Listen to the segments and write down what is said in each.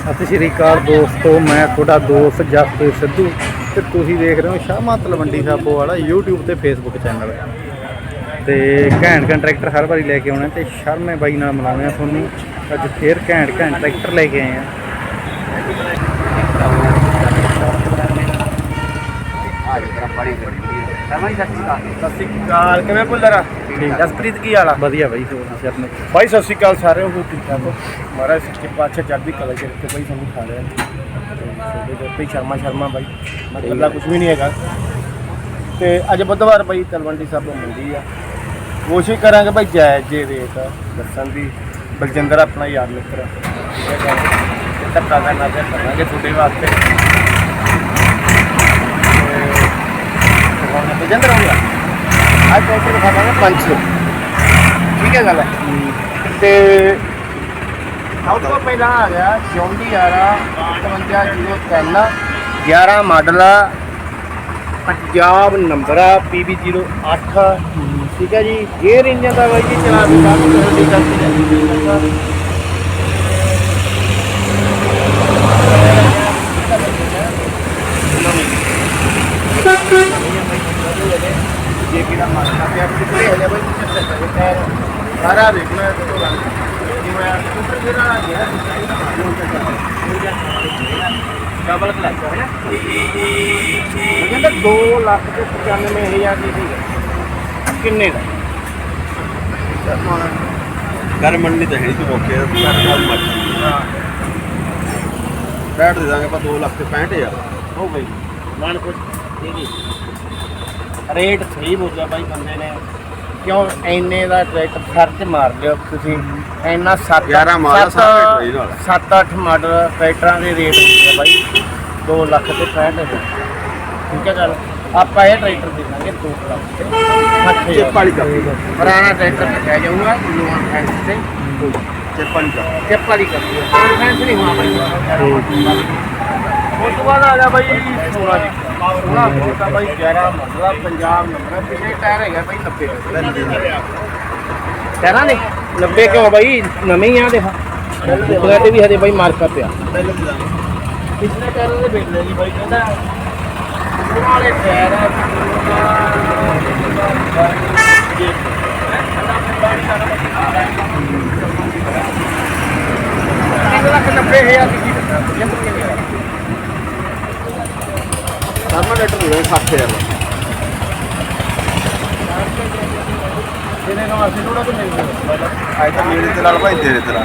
ਸਤਿ ਸ਼੍ਰੀ ਅਕਾਲ ਦੋਸਤੋ ਮੈਂ ਤੁਹਾਡਾ ਦੋਸਤ ਜਸਪ੍ਰੀਤ ਸਿੱਧੂ ਤੇ ਤੁਸੀਂ ਦੇਖ ਰਹੇ ਹੋ ਸ਼ਾਮਾ ਤਲਵੰਡੀ ਸਾਬੋ ਵਾਲਾ YouTube ਤੇ Facebook ਚੈਨਲ ਤੇ ਘੈਂਟ ਘੈਂਟ ਟਰੈਕਟਰ ਹਰ ਵਾਰੀ ਲੈ ਕੇ ਆਉਣਾ ਤੇ ਸ਼ਰਮੇ ਬਾਈ ਨਾਲ ਮਿਲਾਉਂਦੇ ਆ ਤੁਹਾਨੂੰ। ਅੱਜ ਫੇਰ ਘੈਂਟ ਘੈਂਟ ਟਰੈਕਟਰ ਲੈ ਕੇ ਆਏ ਆ ਸਤਿ ਸ਼੍ਰੀ ਅਕਾਲ। ਕਿਵੇਂ ਪੁੱਲਰ ਜਸਪ੍ਰੀਤ ਕੀ ਵਾਲਾ ਵਧੀਆ ਬਾਈ ਹੋਰ ਸ਼ਰਮੇ ਭਾਈ ਸਤਿ ਸ਼੍ਰੀ ਅਕਾਲ ਸਾਰਿਆਂ ਨੂੰ ਠੀਕ ਠਾਕ ਹੋ? ਮਹਾਰਾਜ ਸੱਚੇ ਪਾਤਸ਼ਾਹ ਚੜ੍ਹਦੀ ਕਲਾ ਚ ਰੱਖੇ ਭਾਈ ਸਾਨੂੰ ਸਾਰਿਆਂ ਨੂੰ ਤੇ ਸ਼ਰਮਾ ਸ਼ਰਮਾ ਭਾਈ ਮਤਲਬ ਕੁਝ ਵੀ ਨਹੀਂ ਹੈਗਾ। ਤੇ ਅੱਜ ਬੁੱਧਵਾਰ ਭਾਈ ਤਲਵੰਡੀ ਸਾਹਿਬ ਮੰਡੀ ਆ। ਕੋਸ਼ਿਸ਼ ਕਰਾਂਗੇ ਭਾਈ ਜਾਇਜ਼ ਜੇ ਰੇਟ ਦੱਸਣ ਦੀ। ਬਲਜਿੰਦਰ ਆਪਣਾ ਯਾਰ ਮਿੱਤਰ। ਠੀਕ ਹੈ ਜੀ ਧੱਕਾ ਕਰਨਾ ਤੇ ਕਰਾਂਗੇ ਤੁਹਾਡੇ ਵਾਸਤੇ। ਤੇ ਬਲਜਿੰਦਰ ਹੋ ਅੱਜ ਅੱਜ ਟੋਟਲ ਦਿਖਾਵਾਂਗੇ 500 ਠੀਕ ਹੈ ਗੱਲ ਤੇ ਸਭ ਤੋਂ ਪਹਿਲਾਂ ਆ ਗਿਆ ਜੌਂਡੀ ਆਰਾ 5803 11 ਮਾਡਲ ਆ ਪੰਜਾਬ ਨੰਬਰ ਆ PB08 ਠੀਕ ਹੈ ਜੀ, ਗੇਅਰ ਇੰਜਨ ਦਾ ਬਾਈ ਜੀ ਚਲਾ ਵੀ ਕਾਫੀ ਗੱਡੀ ਕਰਦੀ ਜੇ ਕਿਹੜਾ ਮਾਰਨਾ ਪਿਆ ਕਿਤੇ ਹੋ ਜਾ ਬਾਈ? ਸਾਰਾ ਦੇਖਣਾ ਤੇ ਤੋਂ ਜਿਵੇਂ ਉੱਪਰ ਜਿਹੜਾ ਆ ਗਿਆ ਡਬਲ ਕਲਚ ਹੈ ਕਹਿੰਦਾ 2 ਲੱਖ ਤੇ 95000 ਦੀ ਸੀ ਕਿੰਨੇ ਦਾ? ਘਰ ਮੰਡੀ ਤਾਂ ਹੈ ਤੂੰ ਮੌਕੇ ਘਰ ਨਾਲ ਮੱਚ ਹਾਂ। ਬੈਠ ਦੇ ਦਾਂਗੇ ਆਪਾਂ 2 ਲੱਖ ਤੇ 65000 ਹੋ ਗਈ। ਮਨ ਕੁਝ ਠੀਕ ਹੀ। ਰੇਟ ਸਹੀ ਬੋਲਿਆ ਬਾਈ ਬੰਦੇ ਨੇ। ਕਿਉਂ ਐਨੇ ਦਾ ਟਰੈਕਟਰ ਖਰਚ ਮਾਰ ਲਿਓ ਤੁਸੀਂ? ਐਨਾ 7 11 ਮਾਡਲ ਸਾਰਾ ਟਰੈਕਟਰ ਹੀ ਨਾਲ। 7-8 ਮਾਡਲ ਟਰੈਕਟਰਾਂ ਦੇ ਰੇਟ ਹੁੰਦੇ ਆ ਬਾਈ। 2 ਲੱਖ ਤੇ 65000 ਠੀਕ ਹੈ ਗੱਲ? ਆਪਾਂ ਇਹ ਟਰੈਕਟਰ ਦੇ ਦਾਂਗੇ 2 ਲੱਖ ਤੇ 6000 ਚਿੱਪ ਵਾਲੀ ਕਾਪੀ ਪੁਰਾਣਾ ਟਰੈਕਟਰ ਲਿਖਿਆ ਜਾਊਗਾ ਲੋਨ ਫੈਂਸ ਤੇ। ਚਿੱਪ ਵਾਲੀ ਕਾਪੀ ਚਿੱਪ ਵਾਲੀ ਲੋਨ ਫੈਂਸ ਨਹੀਂ ਹੋਣਾ ਬਾਈ। ਉਸ ਤੋਂ ਬਾਅਦ ਆ ਗਿਆ ਬਾਈ 16 ਜੀ 16 ਬਹੁਤ ਆ ਬਾਈ 11 ਮਤਲਬ ਪੰਜਾਬ ਨੰਬਰ ਹੈ ਪਿਛਲੇ ਟਾਇਰ ਹੈਗਾ ਬਾਈ 90 ਟਾਇਰਾਂ ਨੇ 90 ਕਿਉਂ ਬਾਈ ਨਵੇਂ ਹੀ ਆ ਦੇਖਾ ਉਹਦੇ ਤੇ ਵੀ ਹਜੇ ਬਾਈ ਮਾਰਕਾ ਪਿਆ ਪਿਛਲੇ ਟਾਇਰਾਂ ਦੇ ਵੇਚ ਲੈ ਜੀ ਬਾਈ ਕਹਿੰਦਾ ਵਾਲੇ ਟਾਇਰ ਆ ਤਿੰਨ ਲੱਖ ਨੱਬੇ ਹਜ਼ਾਰ ਦੀ ਕਿੰਨੀ ਆ ਥਰਮਾਮੀਟਰ ਦੇ 60000 ਜਿਹਨੇ ਨੂੰ ਅਸੀਂ ਥੋੜਾ ਤੋਂ ਮਿਲ ਗਿਆ ਤਾਂ ਮੇਰੇ ਤੇ ਨਾਲ ਭਾਈ ਤੇਰੇ ਤੇ ਨਾਲ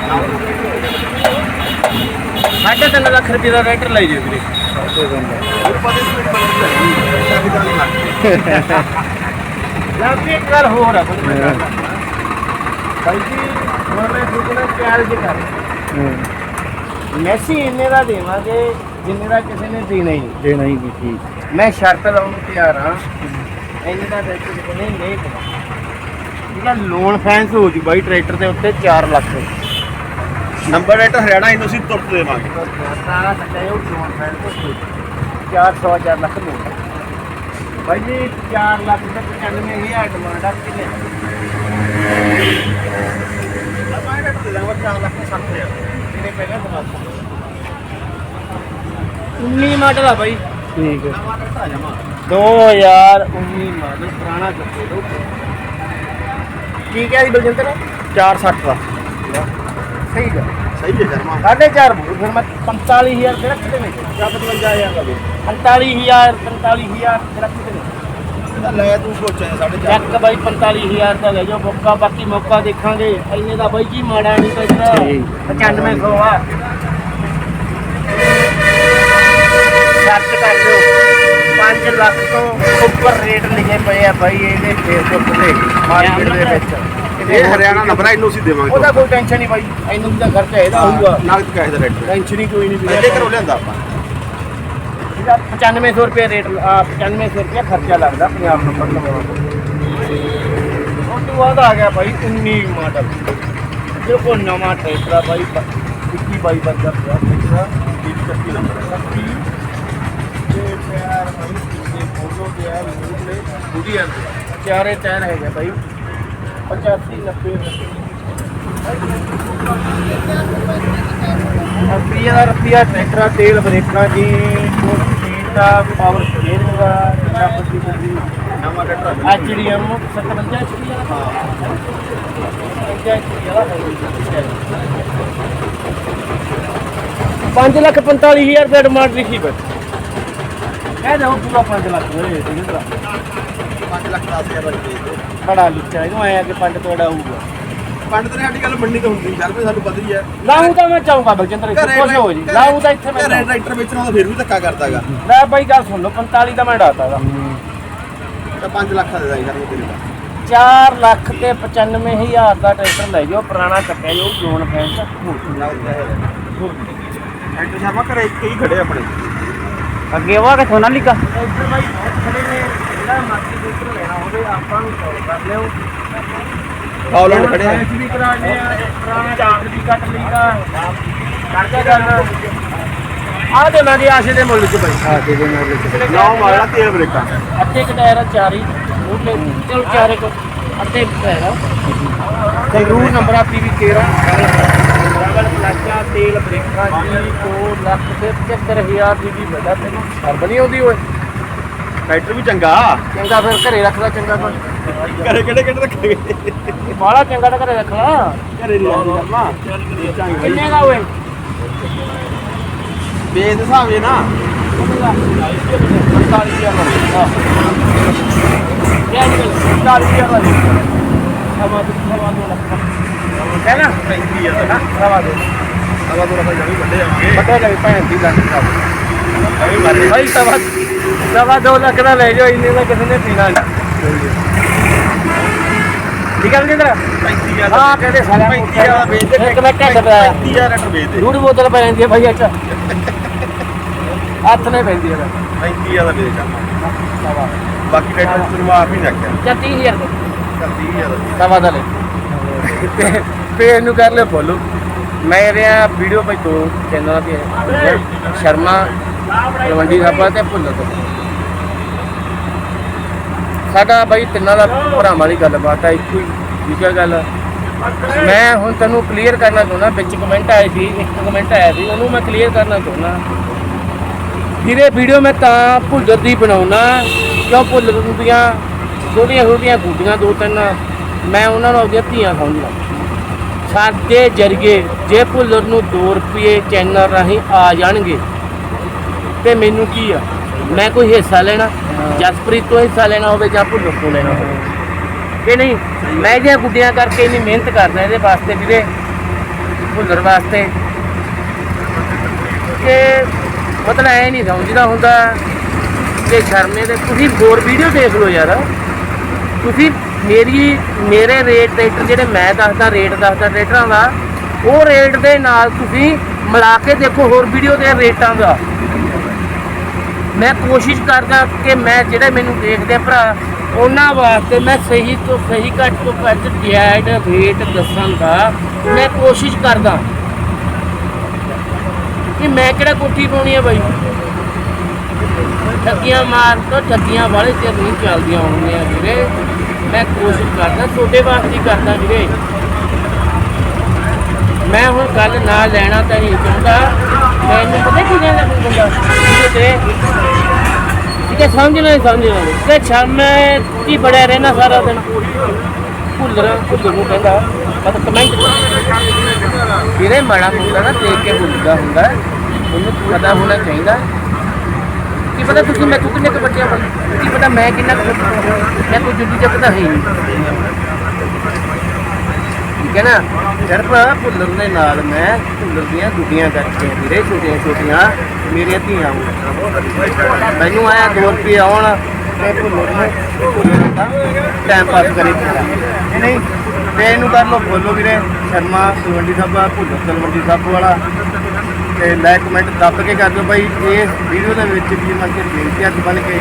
ਸਾਢੇ ਤਿੰਨ ਲੱਖ ਰੁਪਏ ਦਾ ਰੈਂਟਰ ਲਈ ਜੀ ਵੀਰੇ। ਲੈ ਵੀ ਇੱਕ ਗੱਲ ਹੋਰ ਆ। ਬਾਈ ਜੀ ਪਿਆਰ ਕਰ। ਮੈਸੀ ਇੰਨੇ ਦਾ ਦੇਵਾਂਗੇ ਜਿੰਨੇ ਦਾ ਕਿਸੇ ਨੇ ਦੇਣਾ ਹੀ ਨਹੀਂ। ਜੇ ਨਹੀਂ ਵੀ ਠੀਕ। ਮੈਂ ਸ਼ਰਤ ਲਾਉਣ ਨੂੰ ਤਿਆਰ ਹਾਂ। ਇੰਨੇ ਦਾ ਟਰੈਕਟਰ ਨਹੀਂ ਨਹੀਂ ਹੈ ਲੋਨ ਫੈਂਸ ਹੋ ਜੂ ਬਾਈ ਟਰੈਕਟਰ ਦੇ ਉੱਤੇ 4 ਲੱਖ। ਨੰਬਰ ਰੇਟ ਹਰਿਆਣਾ ਇਹਨੂੰ ਅਸੀਂ ਤੁਰਤ ਦੇਵਾਂਗੇ। ਸਾਰਾ ਸੱਚਾ ਉਹ ਲੋਨ ਫੈਂਸ ਸ਼ੁਰੂ 400 4 ਲੱਖ ਲੋਨ ਬਾਈ ਜੀ 4 ਲੱਖ ਤੇ 95000 ਡਿਮਾਂਡ ਆ ਕਿੰਨੇ ਆਪਾਂ ਰੇਟ ਦੇ ਦਾਂਗੇ 4 ਲੱਖ ਤੇ 60000 ਕਿੰਨੇ ਪਹਿਲਾਂ ਦਿਖਾ 19 ਮਾਡਲ ਆ ਬਾਈ। ਠੀਕ ਹੈ। 2019 ਮਾਡਲ ਪੁਰਾਣਾ ਦੋ। ਕੀ ਕਿਹਾ ਜੀ ਬਲਜਿੰਦਰ? 460 ਦਾ। ਸਹੀ ਗੱਲ। ਸਹੀ ਹੈ ਸ਼ਰਮਾ। ਸਾਢੇ ਚਾਰ ਬੋਲ ਫਿਰ ਮੈਂ 45000 ਦੇ ਰੱਖਦੇ ਨੇ ਜਾਂ 55000 ਦਾ ਦੇ 45000 45000 ਦੇ ਰੱਖਦੇ ਨੇ ਇਹਦਾ ਲੈ ਤੂੰ ਸੋਚਿਆ ਸਾਡੇ ਚੱਕ ਬਾਈ 45000 ਦਾ ਲੈ ਜਾਓ ਮੌਕਾ ਬਾਕੀ ਮੌਕਾ ਦੇਖਾਂਗੇ। ਇੰਨੇ ਦਾ ਬਾਈ ਜੀ ਮਾੜਾ ਨਹੀਂ ਪੈਂਦਾ ਠੀਕ। 9500 ਆ। ਸਰਚ ਕਰ ਲਿਓ 5 ਲੱਖ ਤੋਂ ਉੱਪਰ ਰੇਟ ਲਿਖੇ ਪਏ ਆ ਬਾਈ ਇਹਦੇ ਫੇਸਬੁੱਕ ਤੇ ਮਾਰਕੀਟ ਦੇ ਵਿੱਚ। ਇਹ ਹਰਿਆਣਾ ਨੰਬਰ ਹੈ ਇਹਨੂੰ ਅਸੀਂ ਦੇਵਾਂਗੇ ਉਹਦਾ ਕੋਈ ਟੈਨਸ਼ਨ ਨਹੀਂ ਬਾਈ। ਇਹਨੂੰ ਦਾ ਖਰਚਾ ਇਹਦਾ ਹੋਊਗਾ। ਨਗਦ ਕੈਸ਼ ਦਾ ਰੇਟ ਟੈਨਸ਼ਨ ਹੀ ਕੋਈ ਨਹੀਂ ਪਹਿਲੇ ਘਰੋਂ ਲਿਆਂਦਾ ਆਪਾਂ। ਇਹਦਾ 9500 ਰੁਪਏ ਰੇਟ ਆ 9500 ਰੁਪਏ ਖਰਚਾ ਲੱਗਦਾ ਪੰਜਾਬ ਨੰਬਰ ਲਵਾਉਣ ਉਸ ਤੋਂ ਬਾਅਦ ਆ ਗਿਆ ਬਾਈ 19 ਮਾਡਲ ਕੋ ਨਵਾਂ ਟਰੈਕਟਰ ਆ ਬਾਈ 21 ਬਾਈ ਬੰਦਾ ਪਿਆ ਟਰੈਕਟਰ 31 ਨੰਬਰ 31 ਤੇ ਪਿਆਰ ਬਾਈ ਤੇ ਫੋਟੋ ਤੇ ਆ ਮੂਲੇ ਪੂਰੀ ਆ ਚਾਰੇ ਟਾਇਰ ਹੈਗੇ ਬਾਈ 85 90 ਰੁਪਈਆ ਦਾ ਰੁਪਈਆ ਟਰੈਕਟਰ ਤੇਲ ਬ੍ਰੇਕਾਂ ਜੀ ਕੋਲ ਸੀਟ ਦਾ ਪਾਵਰ ਸਟੀਅਰਿੰਗ ਦਾ ਨੰਬਰ ਦੀ ਗੱਡੀ ਨਵਾਂ ਟਰੈਕਟਰ ਐਚਡੀਐਮ 57 ਐਚਡੀ ਵਾਲਾ ਪੰਜ ਲੱਖ 45000 ਰੁਪਏ ਡਿਮਾਂਡ ਲਿਖੀ ਬਸ ਕਹਿ ਦੋ ਪੂਰਾ 5 ਲੱਖ ਹੋਏ ਠੀਕ ਹੈ 5 ਲੱਖ 10000 ਦਾ ਦੇ ਦਿਓ। ਬੜਾ ਲਿਖਿਆ ਇਹਨੂੰ ਆਇਆ ਕਿ ਪੰਜ ਤੁਹਾਡਾ ਹੋਊਗਾ। ਪੰਡ ਤੇ ਸਾਡੀ ਗੱਲ ਮੰਨੀ ਤਾਂ ਹੁੰਦੀ ਯਾਰ ਵੀ ਸਾਨੂੰ ਪਤਾ ਹੀ ਹੈ। ਲਾਉਂ ਤਾਂ ਮੈਂ ਚਾਹੂੰਗਾ ਬਲਜਿੰਦਰ ਇੱਥੇ ਘਰੇ ਕੁਛ ਹੋ ਜੀ। ਘਰੇ- ਲਾਉਂ ਤਾਂ ਇੱਥੇ ਮੈਂ ਘਰੇ ਟਰੈਕਟਰ ਵੇਚਣਾ ਤਾਂ ਫਿਰ ਵੀ ਧੱਕਾ ਕਰਦਾਗਾ। ਲੈ ਬਾਈ ਗੱਲ ਸੁਣ ਲਓ 45 ਦਾ ਮੈਂ ਡਾਤਾਗਾ ਤਾਂ 5 ਲੱਖ ਦਾ ਦੇ ਦਾਂਗੇ ਸਰ ਤੇਰੇ ਦਾ। 4 ਲੱਖ ਤੇ 95000 ਦਾ ਟਰੈਕਟਰ ਲੈ ਜਾਓ ਪੁਰਾਣਾ ਕੱਟਿਆ ਜੋ ਜੋਨ ਫੈਂਸ ਐਂਟਰ ਸ਼ਰਮਾ ਘਰੇ ਇੱਕ ਹੀ ਖੜੇ ਆਪਣੇ। ਅੱਗੇ ਵਾ ਕਿ ਸੋਨਾ ਲਿਕਾ। ਇੱਧਰ ਬਾਈ ਖੜੇ ਨੇ ਜਿਹੜਾ ਮਰਜ਼ੀ ਦੂਸਰਾ ਲੈਣਾ ਹੋਵੇ ਆਪਾਂ ਨੂੰ ਕਾਲ ਕਰ ਲਿਓ। ਹੌਲੈਂਡ ਖੜੇ ਆ। ਵੀ ਕਰਾਣੇ ਆ ਪੁਰਾਣਾ ਚਾਰਜ ਵੀ ਕੱਟ ਲਈਦਾ। ਕਰਕੇ ਗੱਲ ਆ ਦੇ ਮੈਂ ਦੀ ਆਸ਼ੇ ਦੇ ਮੁੱਲ ਚ ਬਾਈ। ਆ ਕੇ ਦੇ ਨਾਲ ਲਿਖ ਨੌ ਮਾਰਲਾ ਤੇਲ ਬ੍ਰੇਕਾਂ। ਅੱਧੇ ਕੁ ਟਾਇਰ ਆ ਚਾਰੀ। ਉਹ ਲੈ ਚਲੋ ਚਾਰੇ ਕੋ ਅੱਧੇ ਕੁ ਟਾਇਰ ਆ। ਸੰਗਰੂਰ ਨੰਬਰ ਆ ਪੀਵੀ 13 ਪਲਾਚਾ ਤੇਲ ਬ੍ਰੇਕਾਂ ਜੀ 2 ਲੱਖ ਤੇ 75000 ਦੀ ਵੀ ਬੜਾ ਤੈਨੂੰ। ਸਰਬ ਨਹੀਂ ਆਉਂਦੀ ਓਏ? ਟਰੈਕਟਰ ਵੀ ਚੰਗਾ। ਚੰਗਾ ਫਿਰ ਘਰੇ ਰੱਖਦਾ ਚੰਗਾ ਕੋਈ ਘਰੇ ਕਿਹੜੇ ਕਿਹੜੇ ਰੱਖੇ? ਬਾਹਲਾ ਚੰਗਾ ਤਾਂ ਘਰੇ ਰੱਖਣਾ। ਘਰੇ ਨਹੀਂ ਕਰਨਾ ਕਿੰਨੇ ਦਾ ਓਏ? ਬੇਸ ਦੇ ਹਿਸਾਬ ਜੇ ਨਾ। ਕਹਿਣਾ 35000 ਦਾ ਸਵਾ ਦੇ। ਸਵਾ ਦੋ ਰੁਪਏ ਜਮੀ ਵੱਡੇ ਆਵਾਂਗੇ ਵੱਡਾ ਜਾਈ ਭੈਣ ਦੀ ਲੱਖ ਭਾਈ ਸਵਾ ਸਵਾ ਦੋ ਲੱਖ ਦਾ ਲੈ ਜਾਓ ਇੰਨੇ ਦਾ ਕਿਸੇ ਨੇ ਪੀਣਾ ਨਹੀਂ। ਠੀਕ ਹੈ ਜਿੰਦਰ 35000 ਹਾਂ ਕਹਿੰਦੇ ਨੂੰ 35000 ਦਾ ਵੇਚ ਦੇ। ਇੱਕ ਮੈਂ ਘੱਟ ਪਿਆ 35000 ਰੁਪਏ ਵੇਚ ਦੇ। ਰੂੜ ਬੋਤਲ ਪੈ ਜਾਂਦੀ ਹੈ ਭਾਈ ਅੱਛਾ। ਹੱਥ ਨੇ ਪੈਂਦੀ ਹੈ। 35000 ਦਾ ਵੇਚ ਆ ਬਾਕੀ ਟਰੈਕਟਰ ਤੈਨੂੰ ਮਾਫ ਹੀ ਰੱਖਿਆ ਜਾਂ 30000 ਦਾ। 30000 ਦਾ। ਸਵਾ ਦਾ ਲੈ। ਤੇ ਫੇਰ ਨੂੰ ਕਰ ਲਿਓ ਫੋਲੋ। ਮੇਰੇ ਆ ਵੀਡੀਓ ਭਾਈ ਦੋ ਚੈਨਲਾਂ ਤੇ ਹੈ। ਸ਼ਰਮਾ ਤਲਵੰਡੀ ਸਾਬਾ ਤੇ ਭੁੱਲਰ ਤੋਂ। ਸਾਡਾ ਬਾਈ ਤਿੰਨਾਂ ਦਾ ਭਰਾਵਾਂ ਦੀ ਗੱਲਬਾਤ ਆ, ਇੱਕੋ ਹੀ ਠੀਕ ਗੱਲ ਮੈਂ ਹੁਣ ਤੈਨੂੰ ਕਲੀਅਰ ਕਰਨਾ ਚਾਹੁੰਦਾ, ਵਿੱਚ ਕਮੈਂਟ ਆਏ ਸੀ, ਇੱਕ ਕਮੈਂਟ ਆਇਆ ਸੀ, ਉਹਨੂੰ ਮੈਂ ਕਲੀਅਰ ਕਰਨਾ ਚਾਹੁੰਦਾ। ਵੀਰੇ, ਵੀਡੀਓ ਮੈਂ ਤਾਂ ਭੁੱਲਰ ਦੀ ਬਣਾਉਣਾ, ਕਿਉਂ ਭੁੱਲਰ ਦੀਆਂ ਛੋਟੀਆਂ ਛੋਟੀਆਂ ਗੁੱਡੀਆਂ ਦੋ ਤਿੰਨ ਮੈਂ ਉਹਨਾਂ ਨੂੰ ਆਪਣੀਆਂ ਧੀਆਂ ਸਮਝਦਾ। ਸਾਡੇ ਜਰੀਏ ਜੇ ਭੁੱਲਰ ਨੂੰ 2 ਰੁਪਏ ਚੈਨਲ ਰਾਹੀਂ ਆ ਜਾਣਗੇ। ਤੇ ਮੈਨੂੰ ਕੀ ਆ? ਮੈਂ ਕੋਈ ਹਿੱਸਾ ਲੈਣਾ? ਜਸਪ੍ਰੀਤ ਤੋਂ ਹਿੱਸਾ ਲੈਣਾ ਹੋਵੇ ਜਾਂ ਭੁੱਲਰ ਤੋਂ ਲੈਣਾ ਹੋਵੇ? ਕਿ ਨਹੀਂ? ਮੈਂ ਜਿਹੜੀਆਂ ਗੁੱਡੀਆਂ ਕਰਕੇ ਇੰਨੀ ਮਿਹਨਤ ਕਰਦਾ ਇਹਦੇ ਵਾਸਤੇ ਵੀਰੇ ਭੁੱਲਰ ਵਾਸਤੇ। ਕਿ ਮਤਲਬ ਐ ਨਹੀਂ ਸਮਝਦਾ ਹੁੰਦਾ ਕਿ ਸ਼ਰਮੇ ਦੇ ਤੁਸੀਂ ਹੋਰ ਵੀਡੀਓ ਦੇਖ ਲਓ ਯਾਰ। ਤੁਸੀਂ ਮੇਰੀ ਮੇਰੇ ਰੇਟ ਟਰੈਕਟਰ ਜਿਹੜੇ ਮੈਂ ਦੱਸਦਾ ਰੇਟ ਦੱਸਦਾ ਟਰੈਕਟਰਾਂ ਦਾ ਉਹ ਰੇਟ ਦੇ ਨਾਲ ਤੁਸੀਂ ਮਿਲਾ ਕੇ ਦੇਖੋ ਹੋਰ ਵੀਡੀਓ ਦੇ ਰੇਟਾਂ ਦਾ। ਮੈਂ ਕੋਸ਼ਿਸ਼ ਕਰਦਾ ਕਿ ਮੈਂ ਜਿਹੜੇ ਮੈਨੂੰ ਦੇਖਦੇ ਆ ਭਰਾ, ਉਹਨਾਂ ਵਾਸਤੇ ਮੈਂ ਸਹੀ ਤੋਂ ਸਹੀ ਘੱਟ ਤੋਂ ਘੱਟ ਜਾਇਜ਼ ਰੇਟ ਦੱਸਣ ਦਾ ਮੈਂ ਕੋਸ਼ਿਸ਼ ਕਰਦਾ। ਕਿ ਮੈਂ ਕਿਹੜਾ ਕੋਠੀ ਪਾਉਣੀ ਹੈ ਬਾਈ? ਠੱਗੀਆਂ ਮਾਰ ਤੋਂ ਠੱਗੀਆਂ ਵਾਲੇ ਚਿਰ ਨਹੀਂ ਚੱਲਦੀਆਂ ਹੋਣਗੀਆਂ ਵੀਰੇ। ਮੈਂ ਕੋਸ਼ਿਸ਼ ਕਰਦਾ, ਤੁਹਾਡੇ ਵਾਸਤੇ ਕਰਦਾ ਵੀਰੇ। ਮੈਂ ਹੁਣ ਗੱਲ ਨਾ ਲੈਣਾ ਤਾਂ ਨਹੀਂ ਚਾਹੁੰਦਾ। ਮੈਨੂੰ ਪਤਾ ਕੀ ਕਹਿੰਦਾ ਕੋਈ ਬੰਦਾ? ਤੇ ਠੀਕ ਹੈ ਸਮਝਣਾ ਹੀ ਸਮਝਣਾ ਤੇ ਸ਼ਰਮੇ ਕੀ ਬੜਿਆ ਰਹਿਣਾ ਸਾਰਾ ਦਿਨ? ਭੁੱਲਰ ਭੁੱਲਰ ਨੂੰ ਕਹਿੰਦਾ ਮਤ ਕਮੈਂਟ ਵੀਰੇ, ਮਾੜਾ ਮੁੰਡਾ ਨਾ ਦੇਖ ਕੇ ਭੁੱਲਦਾ ਹੁੰਦਾ। ਉਹਨੂੰ ਪਤਾ ਹੋਣਾ ਚਾਹੀਦਾ। ਕੀ ਪਤਾ ਤੁਸੀਂ ਮੈਂ ਕਿੰਨੇ ਕੁ ਬੱਚਿਆਂ ਪਰ ਕੀ ਪਤਾ ਮੈਂ ਕਿੰਨਾ ਕੁ ਮੈਂ ਕੋਈ ਜੁੱਦੀ ਚੱਕਦਾ ਹੈ ਨਹੀਂ। ਠੀਕ ਹੈ ਨਾ? ਸਿਰਫ ਭੁੱਲਰ ਦੇ ਨਾਲ ਮੈਂ ਭੁੱਲਰ ਦੀਆਂ ਗੁੱਡੀਆਂ ਕਰਕੇ ਵੀਰੇ ਛੋਟੀਆਂ ਛੋਟੀਆਂ ਮੇਰੀਆਂ ਧੀਆਂ ਵਾਂ। ਮੈਨੂੰ ਆਇਆ 2 ਰੁਪਏ ਆਉਣ ਤੇ ਭੁੱਲਰ ਨੂੰ ਟਾਈਮ ਪਾਸ ਕਰੇ ਇਹ ਨਹੀਂ ਤੇ ਇਹਨੂੰ ਕਰ ਲੋ ਬੋਲੋ ਵੀਰੇ, ਸ਼ਰਮਾ ਤਲਵੰਡੀ ਸਾਹਿਬ, ਭੁੱਲਰ ਤਲਵੰਡੀ ਸਾਹਿਬ ਵਾਲਾ। ਤੇ ਲਾਈਕ ਕਮੈਂਟ ਦੱਬ ਕੇ ਕਰ ਦਿਓ ਭਾਈ ਇਸ ਵੀਡੀਓ ਦੇ ਵਿੱਚ ਵੀ ਮੈਂ ਕਿ ਬੇਨਤੀ ਹੱਥ ਬਣ ਕੇ।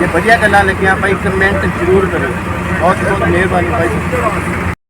ਜੇ ਵਧੀਆ ਗੱਲਾਂ ਲੱਗੀਆਂ ਭਾਈ ਕਮੈਂਟ ਜ਼ਰੂਰ ਕਰੋ। ਬਹੁਤ ਬਹੁਤ ਮਿਹਰਬਾਨੀ ਭਾਈ